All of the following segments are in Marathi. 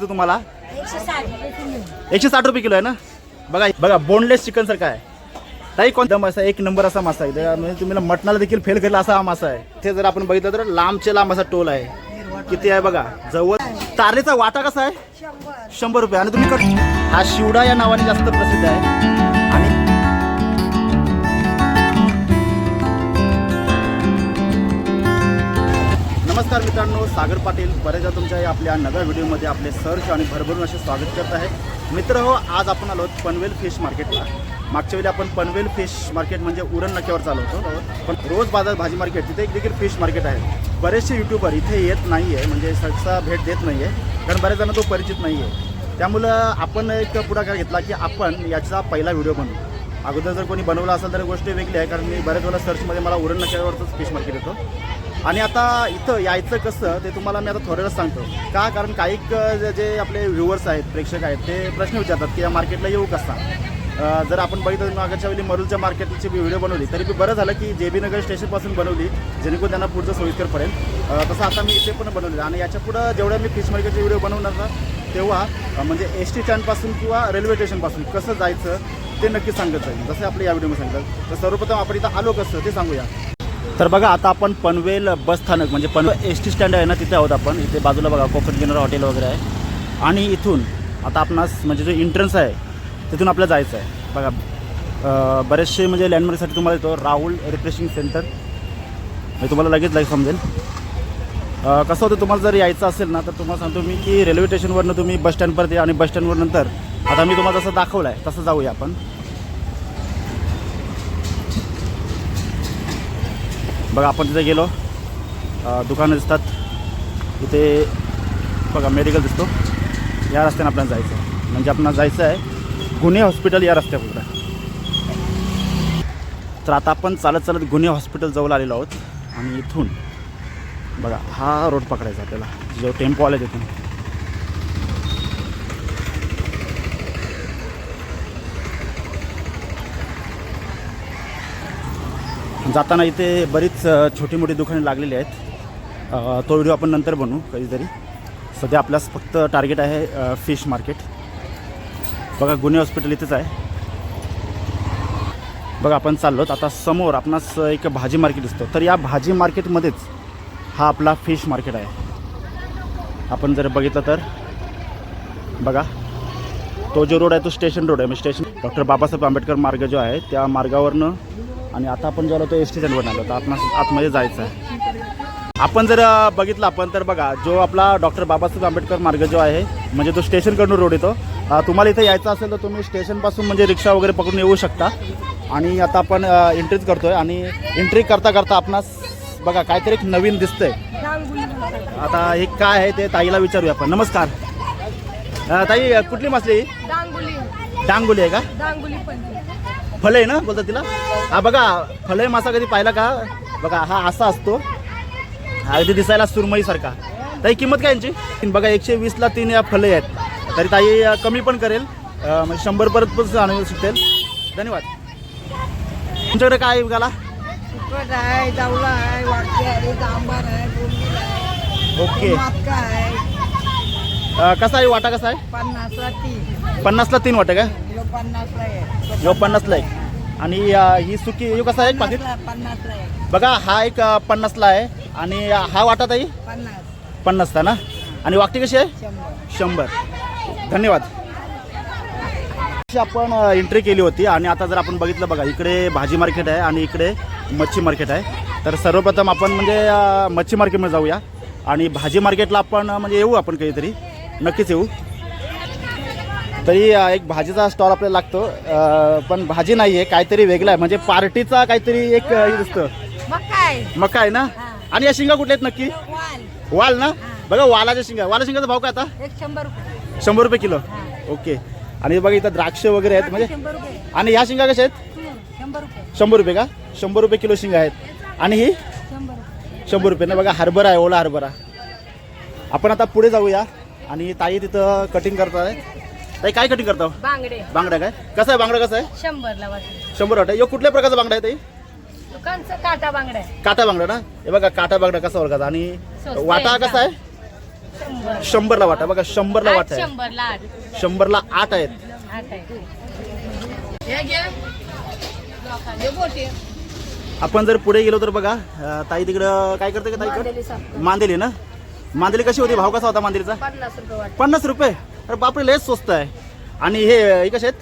तो तुम्हाला. एकशे साठ रुपये किलो. आहे ना? बघा बघा बोनलेस चिकन सारखा आहे. ताई कोणता मासा? एक नंबर असा मासा आहे. म्हणजे तुम्ही मटणाला देखील फेल केला असा हा मासा आहे. ते जर आपण बघितलं तर लांबचे लांब असा टोल आहे. किती आहे बघा? जवळ तारेचा वाटा कसा आहे? शंभर. रुपये. आणि तुम्ही हा शिवडा या नावाने जास्त प्रसिद्ध आहे. नमस्कार मित्रांनो सागर पाटील बरेचदा तुमच्या या आपल्या नव्या व्हिडिओमध्ये आपले सर्च आणि भरभरून असे स्वागत करत आहे. मित्र हो आज आपण आलो आहोत पनवेल फिश मार्केटला. मागच्या वेळी आपण पनवेल फिश मार्केट म्हणजे उरण नाक्यावर चालू होतो पण रोज बाजार भाजी मार्केट तिथे एक देखील फिश मार्केट आहे. बरेचसे युट्यूबर इथे येत नाही आहे म्हणजे सहसा भेट देत नाही आहे कारण बऱ्याच जणांना तो परिचित नाही आहे त्यामुळं आपण एक पुढाकार घेतला की आपण याचा पहिला व्हिडिओ बनवू. अगोदर जर कोणी बनवला असेल तर गोष्ट वेगळी आहे कारण मी बऱ्याच वेळा सर्चमध्ये मला उरण नाक्यावरच फिश मार्केट येतो. आणि आता इथं यायचं कसं ते तुम्हाला मी आता थोड्याच सांगतो. का? कारण काही जे- जे आपले व्ह्युअर्स आहेत प्रेक्षक आहेत ते प्रश्न विचारतात की या मार्केटला येऊ कसा? जर आपण बघितलं मागच्या वेळी मरुलच्या मार्केटची व्हिडिओ बनवली तरी बी बरं झालं की जे बी नगर स्टेशनपासून बनवली जेणेकरून त्यांना पुढचं सोयीस्कर पडेल. तसं आता मी इथे पण बनवलेलं आणि याच्या पुढं जेवढ्या मी फिश मार्केटचे व्हिडिओ बनवणार ना तेव्हा म्हणजे एस टी स्टँडपासून किंवा रेल्वे स्टेशनपासून कसं जायचं ते नक्की सांगत जाईल. जसं आपल्या या व्हिडिओमध्ये सांगतात. तर सर्वप्रथम आपण इथं आलो कसं ते सांगूया. तर बघा आता आपण पनवेल बस स्थानक म्हणजे पनवेल एस टी स्टँड आहे ना तिथे आहोत आपण. इथे बाजूला बघा कोकण किनारा हॉटेल वगैरे आहे. आणि इथून आता आपणास म्हणजे जो एंट्रन्स आहे तिथून आपल्याला जायचं आहे. बघा बरेचसे म्हणजे लँडमार्कसाठी तुम्हाला येतो राहुल रिफ्रेशिंग सेंटर हे तुम्हाला लगेच लगेच समजेल. कसं होतं तुम्हाला जर यायचं असेल ना तर तुम्हाला सांगतो मी की रेल्वे स्टेशनवरनं तुम्ही बस स्टँडपर्यंत या आणि बस स्टँडवर नंतर आता मी तुम्हाला जसं दाखवलं आहे तसं जाऊया आपण. बघा आपण तिथे गेलो. दुकानं दिसतात. इथे बघा मेडिकल दिसतो. या रस्त्याने आपल्याला जायचं आहे म्हणजे आपल्याला जायचं आहे गुन्हे हॉस्पिटल या रस्त्यावर तर आता आपण चालत चालत गुन्हे हॉस्पिटल जवळ आलेलो आहोत. आणि इथून बघा हा रोड पकडायचा आपल्याला. जो टेम्पो आला तिथून. जाताना इथे बरीच छोटी मोठी दुकाने लागलेली आहेत. तो व्हिडिओ आपण नंतर बनवू कधीतरी. सध्या आपल्यास फक्त टार्गेट आहे फिश मार्केट. बघा गुन्हे हॉस्पिटल इथेच आहे. बघा आपण चाललो आता समोर आपणास एक भाजी मार्केट दिसतो. तर या भाजी मार्केटमध्येच हा आपला फिश मार्केट आहे. आपण जर बघितलं तर बघा. तो जो रोड आहे तो स्टेशन रोड आहे. म्हणजे स्टेशन डॉक्टर बाबासाहेब आंबेडकर मार्ग जो आहे त्या मार्गावरनं आणि आता आपण जो आलो तो एस टी स्टँडवर आलो तर आपण आतमध्ये जायचं आहे. आपण जर बघितलं आपण तर बघा जो आपला डॉक्टर बाबासाहेब आंबेडकर मार्ग जो आहे म्हणजे तो स्टेशनकडून रोड येतो. तुम्हाला इथे यायचं असेल तर तुम्ही स्टेशनपासून म्हणजे रिक्षा वगैरे पकडून येऊ शकता. आणि आता आपण एंट्रीच करतोय आणि एंट्री करता करता आपणास बघा काहीतरी एक नवीन दिसतंय. आता हे काय आहे ते ताईला विचारूया आपण. नमस्कार. ताई कुठली मासली डांगुली डांगोली आहे का? डांगुली पण. फले ना बोलतात तिला? हा बघा फले मासा कधी पाहिला का? बघा हा असा असतो. हा अगदी दिसायला सुरमई सारखा. ताई किंमत काय यांची? बघा एकशे वीसला तीन या फले आहेत. तरी ताई कमी पण करेल. म्हणजे शंभर परत पण आणू सुटेल. धन्यवाद. तुमच्याकडे काय आहे ओके. कसा आहे वाटा कसा आहे? पन्नासला तीन. पन्नासला तीन वाटा का? किलो पन्नासला आहे यो पन्नासला आहे आणि अ, ही सुकी यो कसा आहे? पाकिट? पन्नासला पन्नासला आहे बघा हा एक अ, पन्नासला आहे. आणि हा वाटा ताई? पन्नास. पन्नासला ना? आणि वाकटी कशी आहे? शंभर. शंभर. धन्यवाद. अशी आपण एंट्री केली होती आणि आता जर आपण बघितलं बघा इकडे भाजी मार्केट आहे आणि इकडे मच्छी मार्केट आहे. तर सर्वप्रथम आपण म्हणजे अ, मच्छी मार्केटमध्ये जाऊया. आणि भाजी मार्केटला आपण अ, म्हणजे येऊ आपण काहीतरी. नक्कीच येऊ. तरी एक भाजीचा स्टॉल आपल्याला लागतो. पण भाजी नाही आहे काहीतरी वेगळं आहे. म्हणजे पार्टीचा काहीतरी एक दिसतं. मका आहे ना. आणि या शिंगा कुठल्या आहेत नक्की? वाल. ना? बघा वालाच्या शिंगा. वाला शिंगाचा भाव काय आता? शंभर रुपये. शंभर रुपये किलो. ओके. आणि बघा इथं द्राक्ष वगैरे आहेत. म्हणजे आणि ह्या शिंगा कशा आहेत? शंभर रुपये. का? शंभर रुपये किलो शिंगा आहेत. आणि ही? शंभर रुपये. ना बघा हरभरा आहे ओला हरभरा. आपण आता पुढे जाऊया. आणि ताई तिथं कटिंग करताय. ताई काय कटिंग करता बांगडे. बांगडा काय? कसं आहे बांगडा कसं आहे? शंभरला शंभर वाटतं. यो कुठल्या प्रकारचा बांगडा आहे ताई? दुकानचं काटा बांगडा आहे. काटा बांगडा ना? हे बघा काटा बांगडा कसा ओळखायचा? आणि स्वस्त वाटा आहे कसा आहे? शंभरला वाटा. बघा शंभरला आठ वाटा आहे. शंभरला आठ. शंभरला आठ आहेत. आठ आहे. आपण जर पुढे गेलो तर बघा अं, ताई तिकडं काय करते का ताईकडं मांदेली ना? मांदेली कशी होती? भाव कसा होता मांदेलीचा? पन्नास रुपये वाट पन्नास रुपये? अरे बापरे लयच स्वस्त आहे. आणि हे हे कसे आहेत?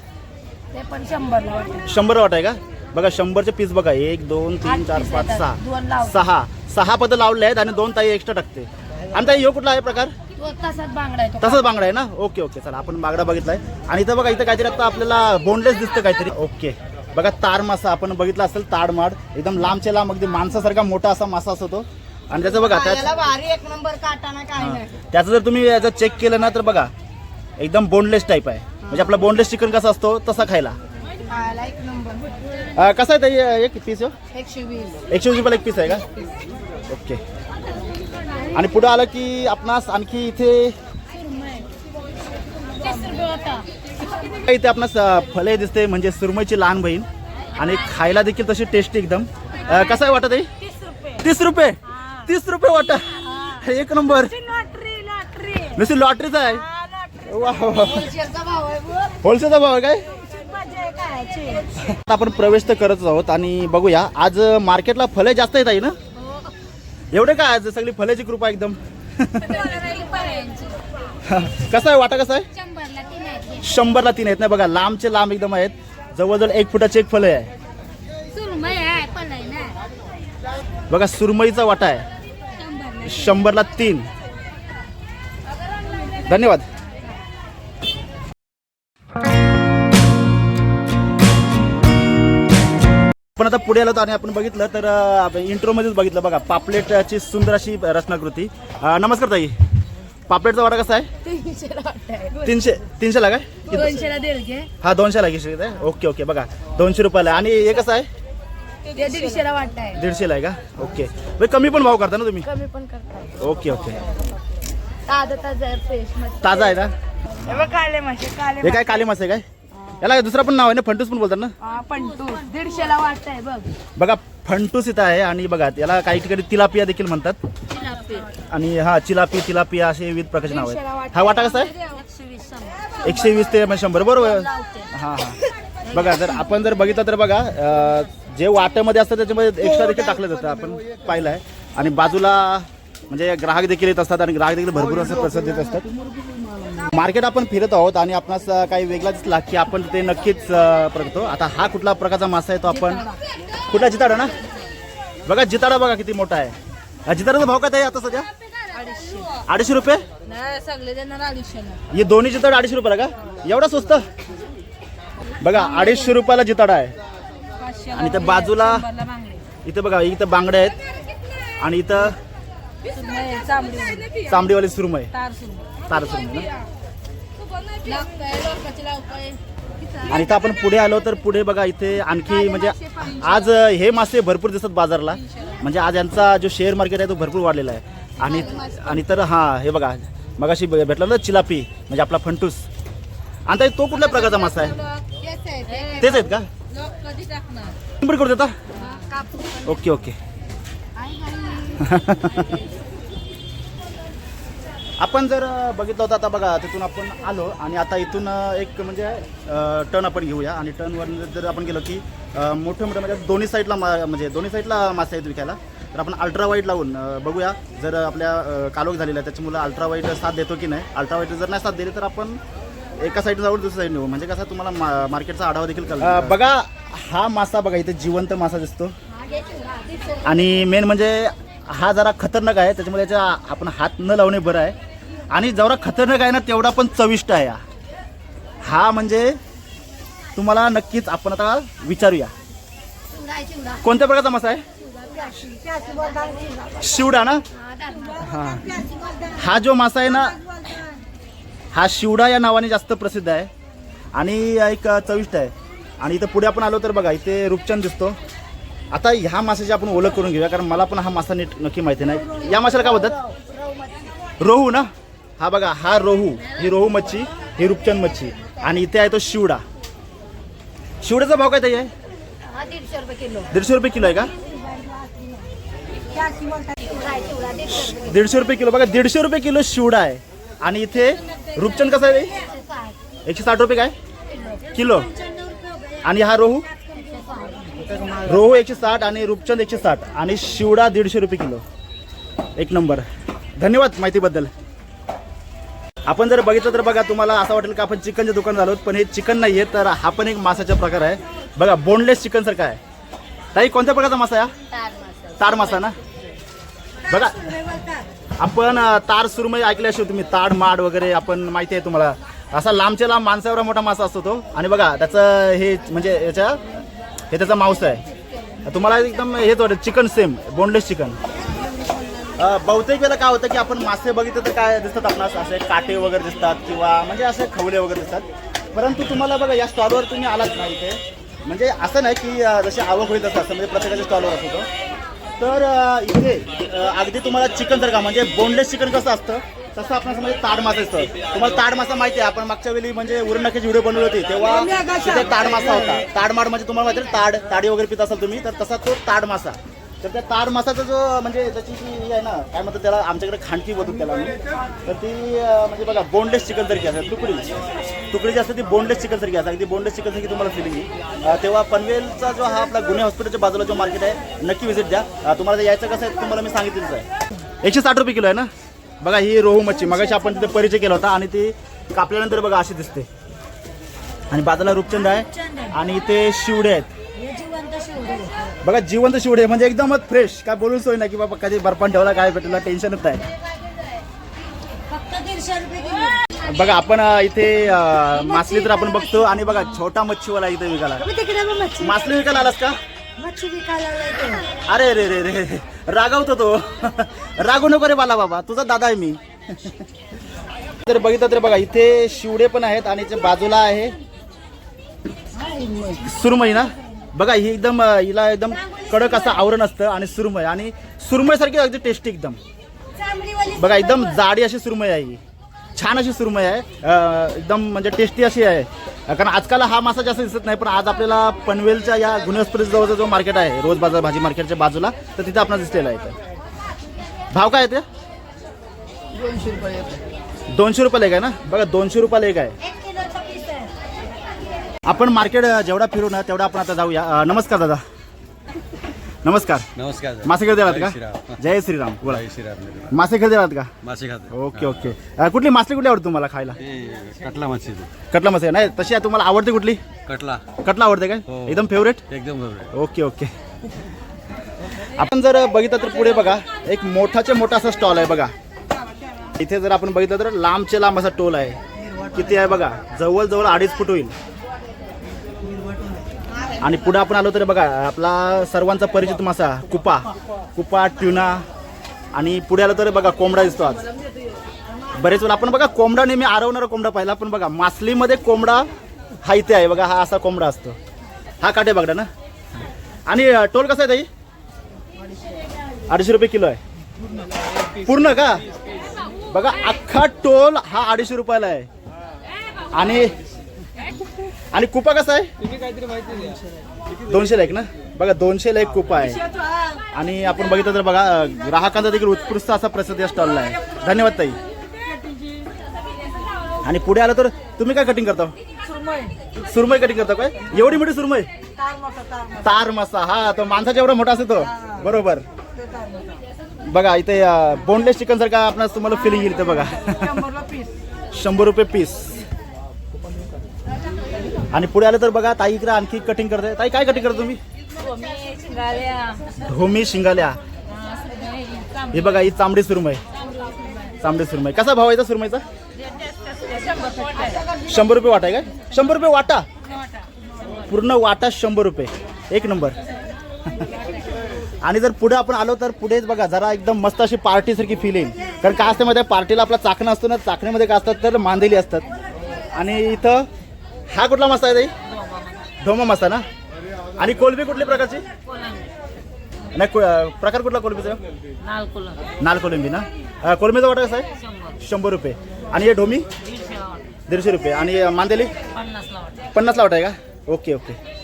ते पण शंभर वाट आहे का? बघा शंभरचे पीस बघा. एक दोन तीन आठ चार piece पाच येतात. दोन सहा. सहा. सहा पद लावले आहेत आणि दोन ताई एक्स्ट्रा टाकते. आणि ताई ह्यो कुठला आहे प्रकार? तो तसाच बांगडा आहे तो. तसंच बांगडा आहे ना? Okay okay. चला आपण बांगडा बघितलाय. आणि इथं बघा इथं काहीतरी आता आपल्याला बोनलेस दिसतं काहीतरी. ओके. बघा तार मासा. आपण बघितला असेल ताडमाड एकदम लांबचे लांब अगदी माणसासारखा मोठा असा मासा असतो. तो आणि त्याचं बघा त्याच भारी एक नंबर काटा ना काय नाही. त्याचं जर तुम्ही याचं चेक केलं ना तर बघा. एकदम बोनलेस टाईप आहे. म्हणजे आपला बोनलेस चिकन कसा असतो तसा खायला. खायला एक नंबर अं, कसं आहे ताई एक पीस हो? एकशे वीस. एकशे वीस रुपयाला एक पीस आहे का? ओके आणि पुढे आलं की आपणास आणखी इथे इथे आपणास अ, फले दिसते म्हणजे सुरमईची लहान बहीण. आणि खायला देखील तशी टेस्टी एकदम. अ, कसं आहे वाटत आहे तीस रुपये. तीस रुपये? तीस रुपये वाटा? एक नंबर लॉटरी लॉटरी. नुसती लॉटरीच आहे. होलसेलचा भाव आहे काय? आता आपण प्रवेश तर करत आहोत आणि बघूया आज मार्केटला फले जास्त येत आहे ना? एवढे काय आज सगळी फल्याची कृपा एकदम? कसं आहे वाटा कसं आहे? शंभरला तीन आहेत ना? बघा लांबचे लांब एकदम आहेत. जवळजवळ एक फुटाचे एक फळे आहे. बघा सुरमईचा वाटा आहे. शंभरला तीन. धन्यवाद. आपण आता पुढे आलो आणि आपण बघितलं तर इंट्रो मध्येच बघितलं बघा पापलेटची सुंदर अशी रचनाकृती नमस्कार ताई. पापलेटचा वाटा कसा आहे? तीनशे तीनशेला काय? हा दोनशेला घेशील ओके ओके बघा दोनशे रुपयाला. आणि हे कसं आहे? दीडशेला वाटत आहे. दीडशेला आहे का? ओके. म्हणजे कमी पण भाव करता ना तुम्ही? कमी पण ओके ओके. ताजं ताजं आहे फ्रेशमध्ये ताजा आहे ना? काले मासे हे काय काली मासे काय? याला दुसरा पण नाव आहे ना? फंटूस पण बोलतात ना? हा, पंटू दीडशेला वाटत आहे बघ. बघा फंटूस इथं आहे आणि बघा याला काही ठिकाणी तिलापिया देखील म्हणतात. आणि हा चिलापी तिलापिया असे विविध प्रकारचे नाव आहे हा वाटा कसा आहे? एकशे वीस ते शंभर बरोबर? हा हा. बघा जर आपण जर बघितलं तर बघा अं, जे वाट्यामध्ये असतं त्याच्यामध्ये एक्स्ट्रा देखील टाकलं जातं. आपण पाहिलं आहे. आणि बाजूला म्हणजे ग्राहक देखील येत असतात आणि ग्राहक देखील भरपूर असं प्रसाद देत असतात. मार्केट आपण फिरत आहोत आणि आपणास काही वेगळा दिसला की आपण ते नक्कीच बघतो आता हा कुठला प्रकारचा मासा आहे तो आपण कुठला? जिताडा ना? बघा जिताडा बघा किती मोठा आहे. जिताडाचा भाव काय आहे आता सध्या? अडीचशे रुपये? हे दोन्ही जिताड अडीचशे रुपयाला का? एवढा स्वस्त? बघा अडीचशे रुपयाला जिताडा आहे. आणि इथं बाजूला इथं बघा इथं बांगडे आहेत. आणि इथं चांबडी चांबडीवाली सुरमई. तार सुरू तार सुरमई ना? आणि इथं आपण पुढे आलो तर पुढे बघा इथे आणखी म्हणजे आज हे मासे भरपूर दिसतात बाजारला. म्हणजे आज यांचा जो शेअर मार्केट आहे तो भरपूर वाढलेला आहे. आणि आणि तर हां हे बघा मगाशी भेटला ना चिलापी म्हणजे आपला फंटूस. आणि तो कुठल्या प्रकारचा मासा आहे? तेच आहेत का? करू देता? Okay okay. आपण जर बघितलं होतं आता बघा तिथून आपण आलो आणि आता इथून एक म्हणजे टर्न आपण घेऊया. आणि टर्नवर जर आपण गेलो की मोठे मोठे म्हणजे दोन्ही साईडला मा म्हणजे दोन्ही साईडला मासे आहेत विकायला. तर आपण अल्ट्रा वाईट लावून बघूया. जर आपल्या कालोख झालेला आहे त्याच्यामुळे अल्ट्रा वाईट साथ देतो की नाही? अल्ट्रा वाईट जर नाही साथ दिली तर आपण एका साईड जाऊन दुसऱ्या साईड नेऊ. म्हणजे कसं तुम्हाला मा मार्केटचा आढावा देखील कळला. बघा हा मासा बघा इथे जिवंत मासा दिसतो. आणि मेन म्हणजे हा जरा खतरनाक आहे. त्याच्यामुळे याच्या आपण हात न लावणे बरं आहे. आणि जेवढा खतरनाक आहे ना तेवढा पण चविष्ट आहे हा. हा म्हणजे तुम्हाला नक्कीच आपण आता विचारूया. कोणत्या प्रकारचा मासा आहे? शिवडा ना? हा. हा जो मासा आहे ना हा शिवडा या नावाने जास्त प्रसिद्ध आहे. आणि एक चविष्ट आहे. आणि इथं पुढे आपण आलो तर बघा इथे रूपचंद दिसतो. आता ह्या माशाची आपण ओळख करून घेऊया कारण मला पण हा मासा नीट नक्की माहिती नाही. या माशाला काय बोलतात? रोहू ना? हा बघा हा रोहू ही रोहू मच्छी ही रूपचंद मच्छी. आणि इथे आहे तो शिवडा. शिवड्याचा भाव काय ताई आहे? दीडशे रुपये किलो. आहे का? दीडशे रुपये किलो. बघा दीडशे रुपये किलो शिवडा आहे. आणि इथे रुपचंद कसं आहे? एकशे साठ रुपये काय? किलो. आणि हा रोहू? रोहू एकशे साठ आणि रूपचंद एकशे साठ. आणि शिवडा दीडशे रुपये किलो. एक नंबर. धन्यवाद माहितीबद्दल. आपण जर बघितलं तर बघा तुम्हाला असं वाटेल की आपण चिकनचे दुकान झालो पण हे चिकन नाही आहे तर हा पण एक मासाचा प्रकार आहे. बघा बोनलेस चिकन सारखा आहे. ताई कोणत्या प्रकारचा मासा आहे ताड मासा ना? बघा आपण तार सुरमई ऐकल्याशिवाय तुम्ही ताड माड वगैरे आपण माहिती आहे तुम्हाला. असा लांबच्या लांब माणसावर मोठा मासा असतो तो. आणि बघा त्याचं हे म्हणजे याच्या हे त्याचा मांस आहे. तुम्हाला एकदम हेच वाटतं चिकन सेम बोनलेस चिकन बहुतेक वेळेला काय होतं की आपण मासे बघितलं तर काय दिसतात आपणास? असे काटे वगैरे दिसतात किंवा म्हणजे असे खवले वगैरे दिसतात. परंतु तुम्हाला बघा या स्टॉलवर तुम्ही आलात ना इथे म्हणजे असं नाही की जशी आवक होईल तसं असतं म्हणजे प्रत्येकाच्या स्टॉलवर असतो तर इथे अगदी तुम्हाला चिकन जर का म्हणजे बोनलेस चिकन कसं असतं तसं आपण म्हणजे ताड मासा असतं तुम्हाला ताड मासा माहिती आहे आपण मागच्या वेळी म्हणजे उरणनाक्याची व्हिडिओ बनवली होती तेव्हा तिथे ताड मासा होता. ताड माड म्हणजे तुम्हाला माहिती ताड ताडी वगैरे पित असाल तुम्ही तर तसा तो ताड मासा. तर त्या तार मासाचा जो म्हणजे त्याची जी आहे ना काय म्हणतात त्याला आमच्याकडे खांडकी बोलतो त्याला आम्ही. तर ती म्हणजे बघा बोनलेस चिकन सारखी असतात तुकडी. तुकडी जी असते ती बोनलेस चिकन सारखी असतात ती बोनलेस चिकन सारखी तुम्हाला फिलिंग येईल. तेव्हा पनवेलचा जो हा आपला गुन्हे हॉस्पिटलच्या बाजूला जो मार्केट आहे नक्की व्हिजिट द्या. तुम्हाला यायचं कसं आहे तुम्हाला मी सांगितलेलंच आहे. एकशे साठ रुपये किलो आहे ना? बघा ही रोहू मच्छी. मगाशी आपण तिथे परिचय केला होता आणि ती कापल्यानंतर बघा अशी दिसते. आणि बाजूला रूपचंद आहे. आणि इथे शिवडे आहेत. बघा जिवंत शिवडे म्हणजे एकदमच फ्रेश काय बोलून सोय नाही की बाबा कधी बर्फान ठेवला काय भेटला टेन्शनच नाही. किलो बघा आपण इथे मासली तर आपण बघतो आणि बघा छोटा मच्छीवाला इथे विकायला मासली विकायला आलास का? अरे रे रे रे रागवतो तो. रागू नको रे बाला बाबा तुझा दादा आहे मी. तर बघितलं तर बघा इथे शिवडे पण आहेत आणि बाजूला आहे सुरमई ना? बघा ही एकदम हिला एकदम कडक असं आवरण असतं आणि सुरमई आणि सुरमई सारखी अगदी टेस्टी एकदम. बघा एकदम जाडी अशी सुरमई आहे ही. छान अशी सुरमई आहे. एकदम म्हणजे टेस्टी अशी आहे. कारण आजकाल हा मासा जास्त दिसत नाही पण आज आपल्याला पनवेलच्या या गुन्हे हॉस्पिटल जवळचा जो मार्केट आहे रोज बाजार भाजी मार्केटच्या बाजूला तर तिथे आपल्याला दिसलेला आहे इथं. भाव काय आहे ते? दोनशे रुपये दोनशे रुपयाला एक आहे ना? बघा दोनशे रुपयाला एक आहे एक किलोचा पीस आहे आपण मार्केट जेवढा फिरू ना तेवढा आपण आता जाऊया. अं, नमस्कार दादा. नमस्कार. नमस्कार मासे खरेदी आलात जय का श्रीराम. जय श्रीराम बोला मासे खरेदी आलात का? मासे खाते. Okay okay. अं, कुठली मासे कुठली आवडते तुम्हाला खायला? कटला मच्छी कटला मासे. नाही तशी आहे, तुम्हाला आवडते कुठली? कटला. कटला आवडते काय? हो. एकदम फेवरेट एकदम बरोबर ओके ओके. आपण जर बघितलं तर पुढे बघा एक मोठाचे मोठा असा स्टॉल आहे बघा. इथे जर आपण बघितलं तर लांबचे लांब असा टोल आहे. किती आहे बघा? जवळ जवळ अडीच फूट होईल. आणि पुढे आपण आलो तर बघा आपला सर्वांचा परिचित मासा कुपा. कुपा ट्युना. आणि पुढे आलो तर बघा कोंबडा दिसतो आज. बरेच वेळा आपण बघा कोंबडा नेहमी आरवणारा कोंबडा पाहिला पण बघा मासलीमध्ये कोंबडा हा इथे आहे बघा हा असा कोंबडा असतो. हा काटे बघा ना. आणि टोल कसा आहे ताई? अडीचशे रुपये किलो आहे. पूर्ण का? बघा अख्खा टोल हा अडीचशे रुपयाला आहे. आणि आणि कुपा कसा आहे? दोनशेला एक ना? बघा दोनशेला एक कुपा आहे. आणि आपण बघितलं तर बघा ग्राहकांचा देखील उत्कृष्ट असा प्रसिद्ध या स्टॉलला आहे. धन्यवाद ताई. आणि पुढे आलं तर तुम्ही काय कटिंग करता? सुरमई. सुरमई कटिंग करता काय? एवढी मोठी सुरमई? तार मासा हा तो माणसाच्या एवढा मोठा असतो बरोबर. बघा इथे बोनलेस चिकन सारखा आपणास तुम्हाला फिलिंग येईल बघा. शंभर रुपये पीस. आणि पुढे आलं तर बघा ताई इकडे आणखी कटिंग करते. ताई काय कटिंग करता तुम्ही? ढोमी शिंगाल्या. हे बघा ही चांबडी सुरमई. चांबडी सुरमई. कसा भाव आहे सुरमईचा? शंभर रुपये वाटा आहे काय? शंभर रुपये वाटा? पूर्ण वाटा शंभर रुपये. एक नंबर. आणि जर पुढे आपण आलो तर पुढेच बघा जरा एकदम मस्त अशी पार्टीसारखी फील येईल. कारण काय असते मध्ये पार्टीला आपला चाकणं असतो ना चाकणीमध्ये काय असतात तर मांदेली असतात. आणि इथं हा कुठला मसा आहे ताई? ढोमा मसा ना? आणि कोलबी कुठल्या प्रकारची? नाही को- अं, प्रकार कुठला कोलंबीचा? नाल कोलंबी. ना? अं, कोलंबीचा वाटा कसा आहे? शंभर. रुपये. आणि हे ढोमी? दीडशे रुपये. आणि अं, मांदेली? पन्नासला वाटा आहे का? Okay okay.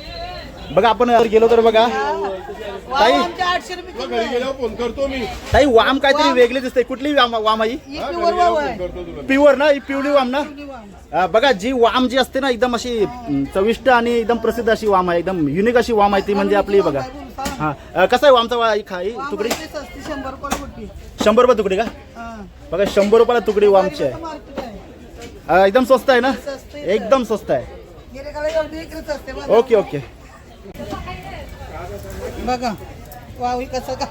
बघा आपण गेलो तर बघा. ताई. ताई वाम काहीतरी वेगळी दिसते कुठली वाम वाम आई प्युअर ना ही पिवळी वाम ना? बघा जी वाम जी असते ना एकदम अशी चविष्ट आणि एकदम प्रसिद्ध अशी वाम आहे. एकदम युनिक अशी वाम आहे ती म्हणजे आपली बघा. हा कसा आहे वामचा वा- खा ही वाव तुकडी? सस्ती शंभर रुपये तुकडी का? हा. बघा शंभर रुपयाला तुकडी वामची आहे. एकदम स्वस्त आहे ना? स्वस्त आहे. एकदम स्वस्त आहे. Okay okay. बघा. वाव कसं का?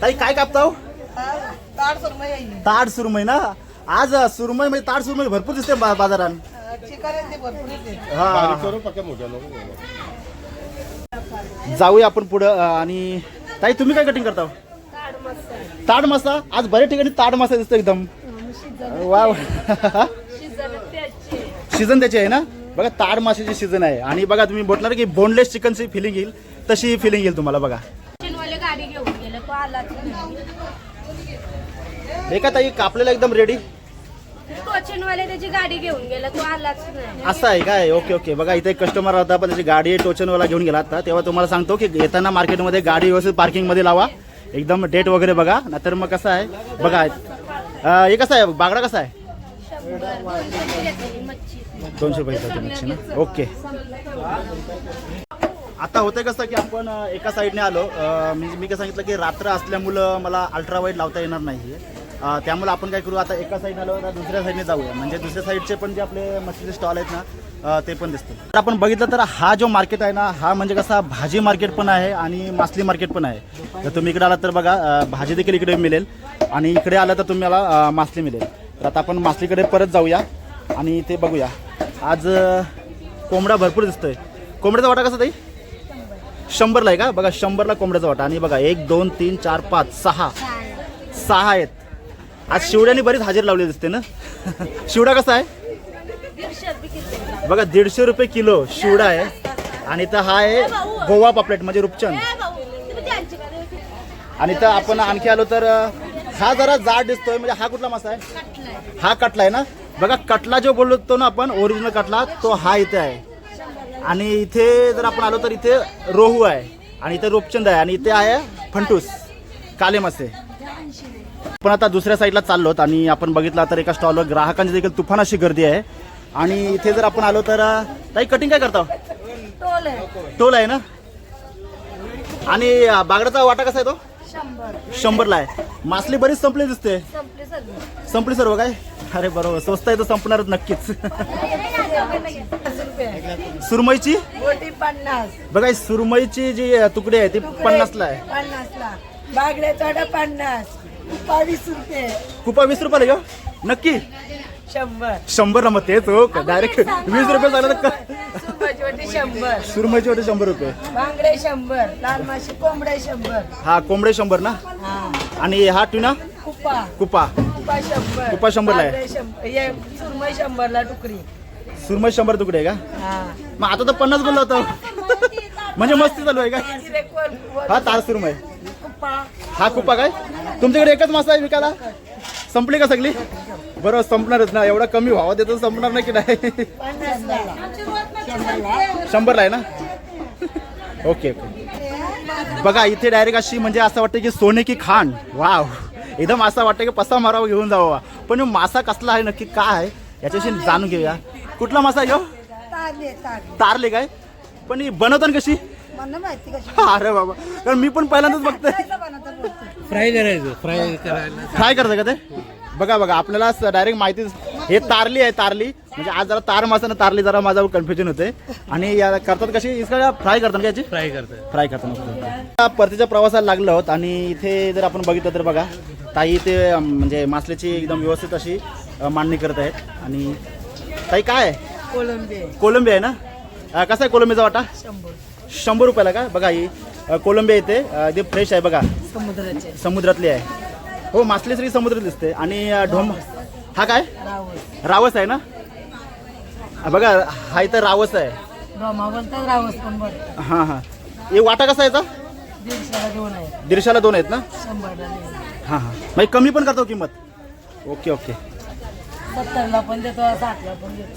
ताई काय कापता हो हा, ताड सुरमई आहे ही. ताड सुरमई ना? आज सुरमई म्हणजे ताड सुरमई भरपूर दिसते बा- बाजारात. अं, चिकन आहे ते भरपूर येते. हा. बारीक करू पक्का मोठ्या नको जाऊया आपण पुढं अ, आणि ताई तुम्ही काय कटिंग करता हो? ताड मासा आज बऱ्याच ठिकाणी ताड मासा दिसतो एकदम. वा सीझन त्याची आहे ना? बघा ताड माशाची सीझन आहे. आणि बघा तुम्ही बोलणार की बोनलेस चिकनची फिलिंग येईल तशी फिलिंग येईल तुम्हाला बघा. वाले गाडी घेऊन गेले तो आलाच नाही एका ताई कापलेला एकदम रेडी वाले त्याची गाडी घेऊन गेला तो आलाच नाही. असं आहे काय? ओके ओके बघा इथे एक कस्टमर होता पण त्याची गाडी टोचनवाला घेऊन गेला आता. तेव्हा तुम्हाला सांगतो की येताना मार्केटमध्ये गाडी व्यवस्थित पार्किंगमध्ये लावा. एकदम डेट वगैरे बघा. नाहीतर मग कसं आहे? बघा हे कसं आहे? बागडा कसा आहे? दोनशे रुपये मच्छी ना? ओके. आता होते कसं की आपण एका साईडने आलो. मी मी काय सांगितलं की रात्र असल्यामुळं मला अल्ट्रा वाईट लावता येणार नाही त्यामुळे आपण काय करू आता एका साईडने आलो तर दुसऱ्या साईडने जाऊया. म्हणजे दुसऱ्या साईडचे पण जे आपले मच्छीचे स्टॉल आहेत ना ते पण दिसतील. तर आपण बघितलं तर हा जो मार्केट आहे ना हा म्हणजे कसा भाजी मार्केट पण आहे आणि मासली मार्केट पण आहे. तर तुम्ही इकडे आलात तर बघा भाजी देखील इकडे मिळेल. आणि इकडे आलं तर तुम्हाला मासली मिळेल. तर आता आपण मासलीकडे परत जाऊया आणि ते बघूया. आज कोंबडा भरपूर दिसतोय. कोंबड्याचा वाटा कसा ताई? शंभरला आहे का? बघा शंभरला कोंबड्याचा वाटा. आणि बघा एक दोन तीन चार पाच सहा. सहा आहेत. आज शिवड्याने बरीच हजेरी लावली दिसते ना? शिवडा कसा आहे? बघा दीडशे रुपये किलो शिवडा आहे. आणि तर हा आहे गोवा पापलेट म्हणजे रूपचंद. आणि तर आपण आणखी आलो तर हा जरा जाड दिसतोय. म्हणजे हा कुठला मासा आहे? हा कटला आहे ना? बघा कटला जो बोलतो ना आपण ओरिजिनल कटला तो हा इथे आहे. आणि इथे जर आपण आलो तर इथे रोहू आहे. आणि इथे रूपचंद आहे. आणि इथे आहे फंटूस काले मासे पण आता दुसऱ्या साईडला चाललोत आणि आपण बघितलं तर एका स्टॉलवर ग्राहकांची देखील तुफान अशी गर्दी आहे. आणि इथे जर आपण आलो तर ताई कटिंग काय करता? टोल आहे. ना? आणि बागडाचा वाटा कसा आहे तो? शंभर. शंभरला आहे. मासली बरीच संपली दिसते. संपली सर्व काय? अरे बरोबर स्वस्त आहे तर संपणारच नक्कीच. पन्नास रुपये. सुरमईची पन्नास. बघा ही सुरमईची जी तुकडी आहे ती पन्नासला आहे. पन्नासला. बागड्याचा वडा पन्नास. बावीस रुपये. कुपा वीस रुपयाला घेऊ नक्की. शंभर. शंभर मग तेच हो डायरेक्ट वीस रुपये झालं तर शंभर. सुरमईची वाटे शंभर. रुपये. बांगडे शंभर लाल माशी कोंबडे शंभर. हा कोंबडे शंभर ना? हा. आणि हा ट्युना कुप्पा कुपा. कुप्पा शंभर. कुप्पा शंभरला आहे. बांगडे शंभर हे सुरमई शंभरला सुरमई शंभर तुकडे आहे का? हा. मग आता तर पन्नास बोललो होतो. म्हणजे मस्ती चालू आहे का? गिरेक वर- वर- हा तार सुरमई. कुप्पा हा कुपा काय? तुमच्याकडे एकच मासा आहे विकायला? संपली का सगळी? बरोबर संपणारच ना. एवढा कमी व्हावा देतो संपणार नाही की नाही? शंभरला आहे ना? Okay okay. बघा इथे डायरेक्ट अशी म्हणजे असं वाटतं की सोने की खाण. वाव. एकदम असं वाटतं की पसा मारावा घेऊन जावा. पण मासा कसला आहे नक्की काय आहे याच्याशी जाणून घेऊया. कुठला मासा ह्यो? तारले काय? पण ही बनवतात कशी? मला माहिती कशी अरे बाबा. कारण मी पण पहिल्यांदाच बघतोय. फ्राय करायचं फ्राय करायला. फ्राय करतं का ते? बघा बघा आपल्याला डायरेक्ट माहिती हे तारली आहे तारली. म्हणजे आज जरा तार मासा ना तारली जरा माझा कन्फ्युजन होते आणि या करतात कशी? इसका फ्राय करतात का याची? फ्राय करतात. फ्राय करताना परतीच्या प्रवासाला लागलो आहोत आणि इथे जर आपण बघितलं तर बघा ताई ते म्हणजे मासल्याची एकदम व्यवस्थित अशी मांडणी करत आहेत. आणि ताई काय? आहे. कोलंबे कोलंबी आहे ना? कसा आहे कोलंबीचा वाटा? शंभर. शंभर रुपयाला का? बघा ही कोलंबी येते अं, ते फ्रेश आहे बघा. समुद्राचे समुद्रातली आहे. हो मासली सगळी समुद्रात दिसते आणि ढोम हा काय? रावस आहे ना? बघा हा इथं रावस आहे. रावस पण हां हां. हे वाटा कसा आहे याचा? दीडशेला दोन आहेत ना? हां हां. म्हणजे कमी पण करतो किंमत? Okay okay. सत्तरला पण देतो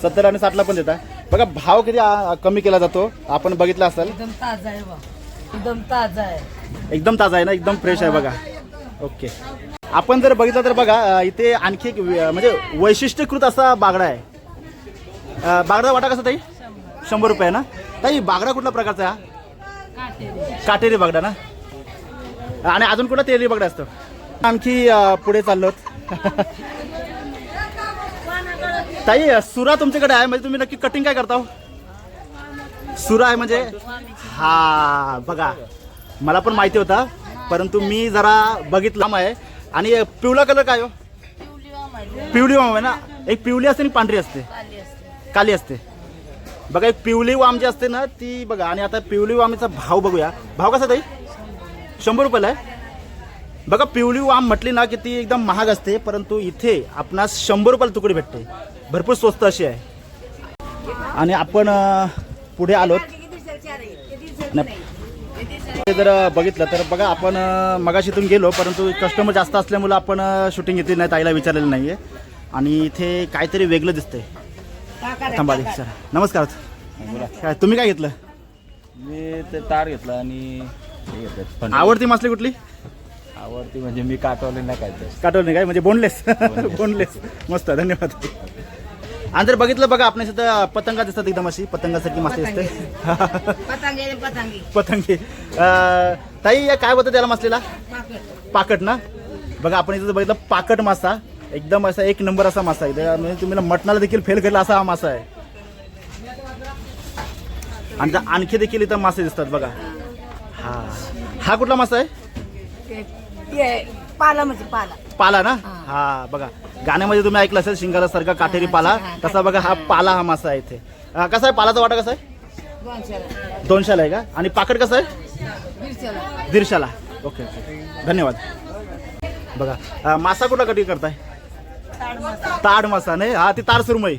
सत्तर आणि साठला पण देता. बघा भाव किती कमी केला जातो. आपण बघितला असेल. एकदम ताजा आहे एकदम ताजा आहे. एकदम ताजा आहे ना? एकदम फ्रेश आहे बघा. ओके. आपण जर बघितलं तर बघा इथे आणखी एक म्हणजे वैशिष्ट्यकृत असा बागडा आहे. बागडा वाटा कसा ताई? शंभर रुपये ना? ताई बागडा कुठल्या प्रकारचा आहे हा? काटेरी बागडा ना? आणि अजून कुठला तेली बागडा असतो? आणखी पुढे चाललो. ताई सुरा तुमच्याकडे आहे म्हणजे तुम्ही नक्की कटिंग काय करता हो? सुरा आहे म्हणजे? हा बघा. मला पण माहिती होता परंतु मी जरा बघितलं आहे. आणि पिवळा कलर काय हो? पिवळी वाम आहे ना? एक पिवळी असते आणि पांढरी असते. काली असते. बघा एक पिवळी वाम जी असते ना ती बघा आणि आता पिवळी वामीचा भाव बघूया. भाव कसा ताई? शंभर रुपयाला आहे. बघा पिवळी वाम म्हटली ना की ती एकदम महाग असते परंतु इथे आपणास शंभर रुपयाला तुकडी भेटते. भरपूर स्वस्त अशी आहे. आणि आपण पुढे आलोत. हे जर बघितलं तर बघा आपण मगाशी इथून गेलो परंतु कस्टमर जास्त असल्यामुळं आपण शूटिंग घेतली नाही ताईला विचारलेलं नाही आहे आणि इथे काहीतरी वेगळं दिसतंय. थांबा सर. नमस्कार. काय तुम्ही काय घेतलं? मी ते तार घेतला आणि हे घेतलं पण आवडती मासली कुठली? आवडती म्हणजे मी काटवले नाही काय ते काटवलं नाही काय? म्हणजे बोनलेस बोनलेस मस्त धन्यवाद. आणि जर बघितलं बघा आपण सुद्धा पतंगा दिसतात एकदम अशी. पतंगासारखी मासली दिसते पतंगी. रे पतंगी पतंगी. अं, ताई या काय होतं त्याला मासलेला पाकट. ना? बघा आपण इथं बघितलं पाकट मासा. एकदम असा एक नंबर असा मासा आहे. इथं म्हणजे तुम्ही मटणाला देखील फेल केला असा हा मासा आहे. आणि इथं आणखी देखील इथं मासे दिसतात बघा. हा. हा कुठला मासा आहे? ते पाला म्हणजे पाला. पाला ना? हा. बघा. गाण्यामध्ये तुम्ही ऐकलं असेल शिंगाला सारखा काटेरी पाला. तसा बघा हा पाला हा मासा आहे इथे. अं, कसा आहे? पालाचा वाटा कसा आहे? दोनशेला. आहे का? आणि पाकट कसं आहे? दीडशेला. Okay okay. धन्यवाद. बघा अं, मासा कुठला कटिंग करताय? ताड मासा. नाही? हा ती तार सुरमई.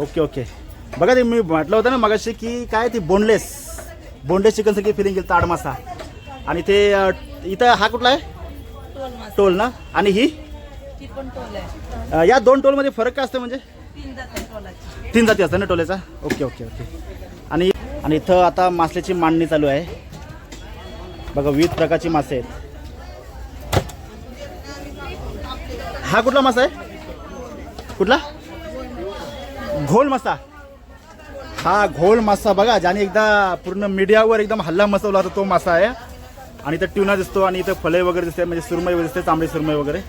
Okay okay. बघा ते मी म्हटलं होतं ना मगाशी की काय ती बोनलेस बोनलेस चिकन सारखी फिलिंग केली ताड मासा. आणि ते अं, इथं हा कुठला आहे? टोल ना? आणि ही? अं, या दोन टोलमध्ये फरक काय असतं म्हणजे? जात तीन जाती असतात ना टोलेचा? Okay okay okay. आणि आणि इथं आता मासल्याची मांडणी चालू आहे. बघा विविध प्रकारची मासे आहेत. हा कुठला मासा आहे? कुठला? घोल मासा. हा घोल मासा बघा ज्याने एकदा पूर्ण मीडियावर एकदम हल्ला मसवला होता तो मासा आहे. आणि इथं ट्युना दिसतो आणि इथं फळे वगैरे दिसते म्हणजे सुरमई वगैरे दिसते तांबडी सुरमई वगैरे.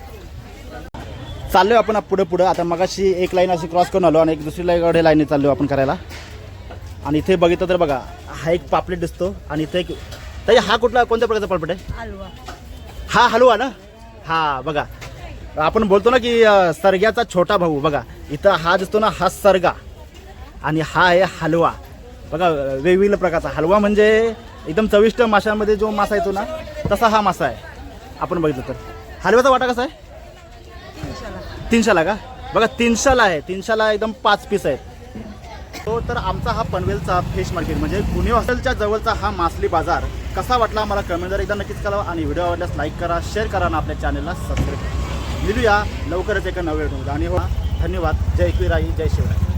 चाललोय आपण पुढे पुढे. आता मगाशी एक लाईन अशी क्रॉस करून आलो आणि एक दुसरी लाईन लाईन चाललो आपण करायला. आणि इथे बघितलं तर बघा हा एक पापलेट दिसतो आणि इथे एक ताई हा कुठला कोणत्या प्रकारचा पापलेट आहे? हलवा. हा हलवा ना? हा बघा. आपण बोलतो ना की सरग्याचा छोटा भाऊ बघा. इथं हा दिसतो ना हा सरगा. आणि हा आहे हलवा. बघा वेगवेगळ्या प्रकारचा. हलवा म्हणजे एकदम चविष्ट माशांमध्ये जो मासा येतो ना तसा हा मासा आहे. आपण बघितलं तर. हलव्याचा वाटा कसा आहे? तीनशाला का? बघा तीनशाला आहे. तीनशाला एकदम पाच पीस आहेत. तो तर आमचा हा पनवेलचा फिश मार्केट म्हणजे पुणे हॉस्टेलच्या जवळचा हा मासली बाजार. कसा वाटला मला कमेंटवर एकदा नक्कीच करा आणि व्हिडिओ आवडल्यास लाईक करा शेअर करा आणि आपल्या चॅनलला सबस्क्राईब करा. मिळूया लवकरच एका नव्या व्हिडिओमध्ये. आणि हो धन्यवाद. जय किराई जय शिवराय.